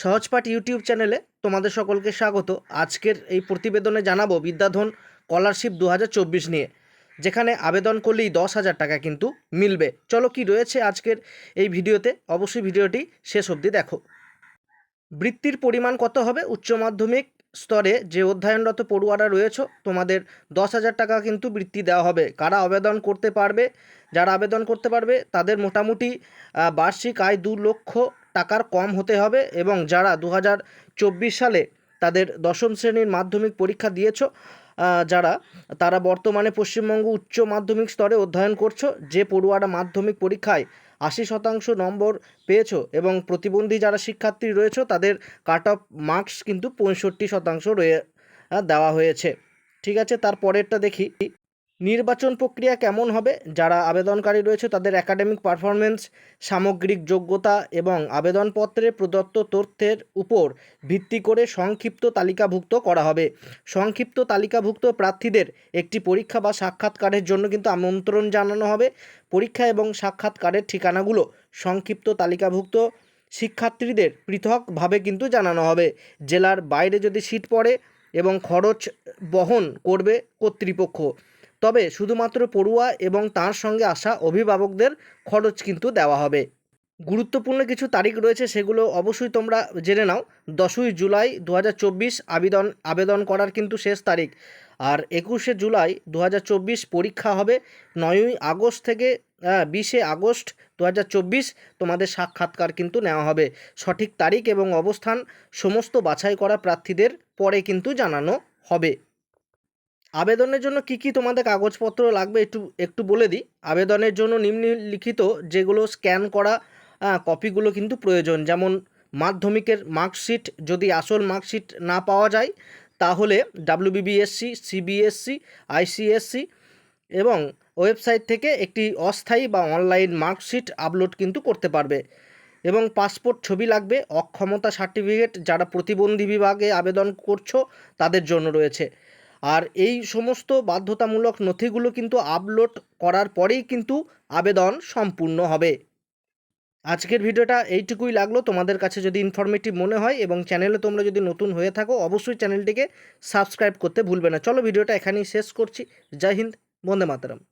সহজপাঠ YouTube চ্যানেলে তোমাদের সকলকে স্বাগত। আজকের এই প্রতিবেদনে জানাব বিদ্যাধন স্কলারশিপ দু হাজার চব্বিশ নিয়ে, যেখানে আবেদন করলেই দশ হাজার টাকা কিন্তু মিলবে। চলো কি রয়েছে আজকের এই ভিডিওতে? অবশ্যই ভিডিওটি শেষ অবধি দেখো। বৃত্তির পরিমাণ কত হবে? উচ্চ মাধ্যমিক স্তরে যে অধ্যয়নরত পড়ুয়ারা রয়েছে, তোমাদের দশ হাজার টাকা কিন্তু বৃত্তি দেওয়া হবে। কারা আবেদন করতে পারবে? যারা আবেদন করতে পারবে, তাদের মোটামুটি বার্ষিক আয় দু লক্ষ টাকার কম হতে হবে এবং যারা দু হাজার চব্বিশ সালে তাদের দশম শ্রেণির মাধ্যমিক পরীক্ষা দিয়েছ যারা, তারা বর্তমানে পশ্চিমবঙ্গ উচ্চ মাধ্যমিক স্তরে অধ্যয়ন করছ, যে পড়ুয়ারা মাধ্যমিক পরীক্ষায় আশি শতাংশ নম্বর পেয়েছ এবং প্রতিবন্ধী যারা শিক্ষার্থী রয়েছে, তাদের কাট অফ মার্কস কিন্তু পঁয়ষট্টি শতাংশ রয়ে দেওয়া হয়েছে। ঠিক আছে তার পরেরটা দেখি। নির্বাচন প্রক্রিয়া কেমন হবে? যারা আবেদনকারী রয়েছে, তাদের একাডেমিক পারফরমেন্স সামগ্রিক যোগ্যতা এবং আবেদনপত্রে প্রদত্ত তথ্যের উপর ভিত্তি করে সংক্ষিপ্ত তালিকাভুক্ত করা হবে। সংক্ষিপ্ত তালিকাভুক্ত প্রার্থীদের একটি পরীক্ষা বা সাক্ষাৎকারের জন্য কিন্তু আমন্ত্রণ জানানো হবে। পরীক্ষা এবং সাক্ষাৎকারের ঠিকানাগুলো সংক্ষিপ্ত তালিকাভুক্ত। শিক্ষার্থীদের পৃথকভাবে কিন্তু জানানো হবে। জেলার বাইরে যদি সিট পড়ে এবং খরচ বহন করবে কর্তৃপক্ষ। তবে শুধুমাত্র পড়ুয়া এবং তার সঙ্গে আসা অভিভাবকদের খরচ কিন্তু দেওয়া হবে। গুরুত্বপূর্ণ কিছু তারিখ রয়েছে, সেগুলো অবশ্যই তোমরা জেনে নাও। দশই জুলাই দু হাজার চব্বিশ আবেদন আবেদন করার কিন্তু শেষ তারিখ। আর একুশে জুলাই দু হাজার চব্বিশ পরীক্ষা হবে। নয়ই আগস্ট থেকে বিশে আগস্ট দু হাজার চব্বিশ তোমাদের সাক্ষাৎকার কিন্তু নেওয়া হবে। সঠিক তারিখ এবং অবস্থান সমস্ত বাছাই করা প্রার্থীদের পরে কিন্তু জানানো হবে। আবেদনের জন্য কি কি তোমাদের কাগজপত্র লাগবে একটু একটু বলে দিই। আবেদনের জন্য নিম্নলিখিত যেগুলো স্ক্যান করা কপিগুলো কিন্তু প্রয়োজন। যেমন মাধ্যমিকের মার্কশিট, যদি আসল মার্কশিট না পাওয়া যায়, তাহলে ডাব্লিউবিবিএসসি, সিবিএসসি, আইসিএসসি এবং ওয়েবসাইট থেকে একটি অস্থায়ী বা অনলাইন মার্কশিট আপলোড কিন্তু করতে পারবে। এবং পাসপোর্ট ছবি লাগবে, অক্ষমতা সার্টিফিকেট, যারা প্রতিবন্ধী বিভাগে আবেদন করছ, তাদের জন্য রয়েছে। আর এই সমস্ত বাধ্যতামূলক নথিগুলো কিন্তু আপলোড করার পরেই কিন্তু আবেদন সম্পূর্ণ হবে। আজকের ভিডিওটা এইটুকুই লাগল। তোমাদের কাছে যদি ইনফরমেটিভ মনে হয় এবং চ্যানেলে তোমরা যদি নতুন হয়ে থাকো, অবশ্যই চ্যানেলটিকে সাবস্ক্রাইব করতে ভুলবে না। চলো ভিডিওটা এখানেই শেষ করছি। জয় হিন্দ, বন্দে মাতরম।